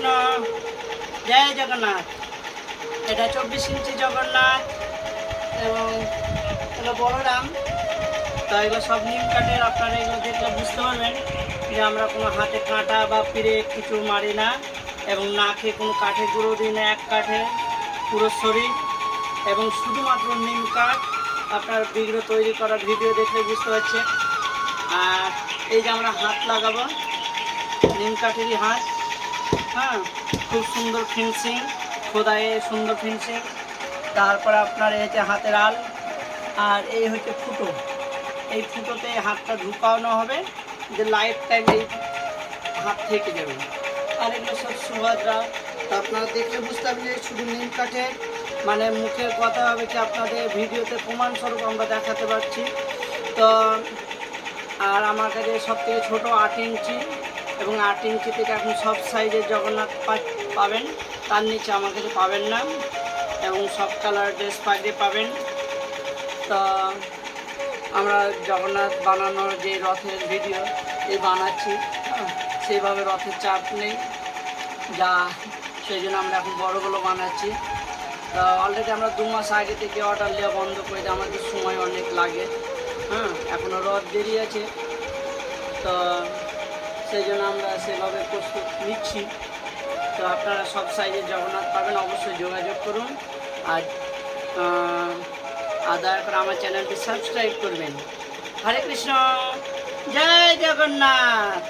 কৃষ্ণ। জয় জগন্নাথ। এটা চব্বিশ ইঞ্চি জগন্নাথ এবং এগুলো বলরাম। তো এগুলো সব নিম কাঠের, আপনারা এগুলো দেখলে বুঝতে পারবেন যে আমরা কোনো হাতে কাঁটা বা পিড়ে কিছু মারি না এবং না খেয়ে কোনো কাঠে গুঁড়ো দিই না এক কাঠে, পুরো শরীর। এবং শুধুমাত্র নিম কাঠ, আপনার বিঘ্ন তৈরি করার ভিডিও দেখলে বুঝতে পারছে আর এই যে আমরা হাত লাগাবো, নিম কাঠেরই হাত। হ্যাঁ খুব সুন্দর ফিনিশিং, খোদায়ে সুন্দর ফিনিশিং। তারপর আপনার এই হচ্ছে হাতের আল, আর এই হচ্ছে ফুটো। এই ফুটোতে হাতটা ঢুকানো হবে, যে লাইফ টাইম এই হাত থেকে যাবে। আর এগুলো সব সুভাদ্রা। তো আপনারা দেখলে বুঝতে পারবেন যে শুধু নিম কাঠের মানে মুখের কথা হবে কি আপনাদের ভিডিওতে প্রমাণস্বরূপ আমরা দেখাতে পারছি। তো, আর আমার কাছে সব থেকে ছোটো আট ইঞ্চি এবং আট ইঞ্চি থেকে এখন সব সাইজের জগন্নাথ পাবেন। তার নিচে আমার কাছে পাবেন না এবং সব কালার ড্রেস পাগড়ি পাবেন। তা আমরা জগন্নাথ বানানোর যে রথের ভিডিও এই বানাচ্ছি। হ্যাঁ, সেইভাবে রথের চাপ নেই। যা সেই জন্য আমরা এখন বড়গুলো বানাচ্ছি। অলরেডি আমরা দু মাস আগে থেকে অর্ডার দেওয়া বন্ধ করে দিই আমাদের সময় অনেক লাগে। হ্যাঁ এখনও রথ দেরি আছে। তো সেই জন্য আমরা সেভাবে প্রস্তুত নিচ্ছি। তো আপনারা সব সাইজের জগন্নাথ পাবেন, অবশ্যই যোগাযোগ করুন। আর দয়া করে আমার চ্যানেলটি সাবস্ক্রাইব করবেন। হরে কৃষ্ণ! জয় জগন্নাথ!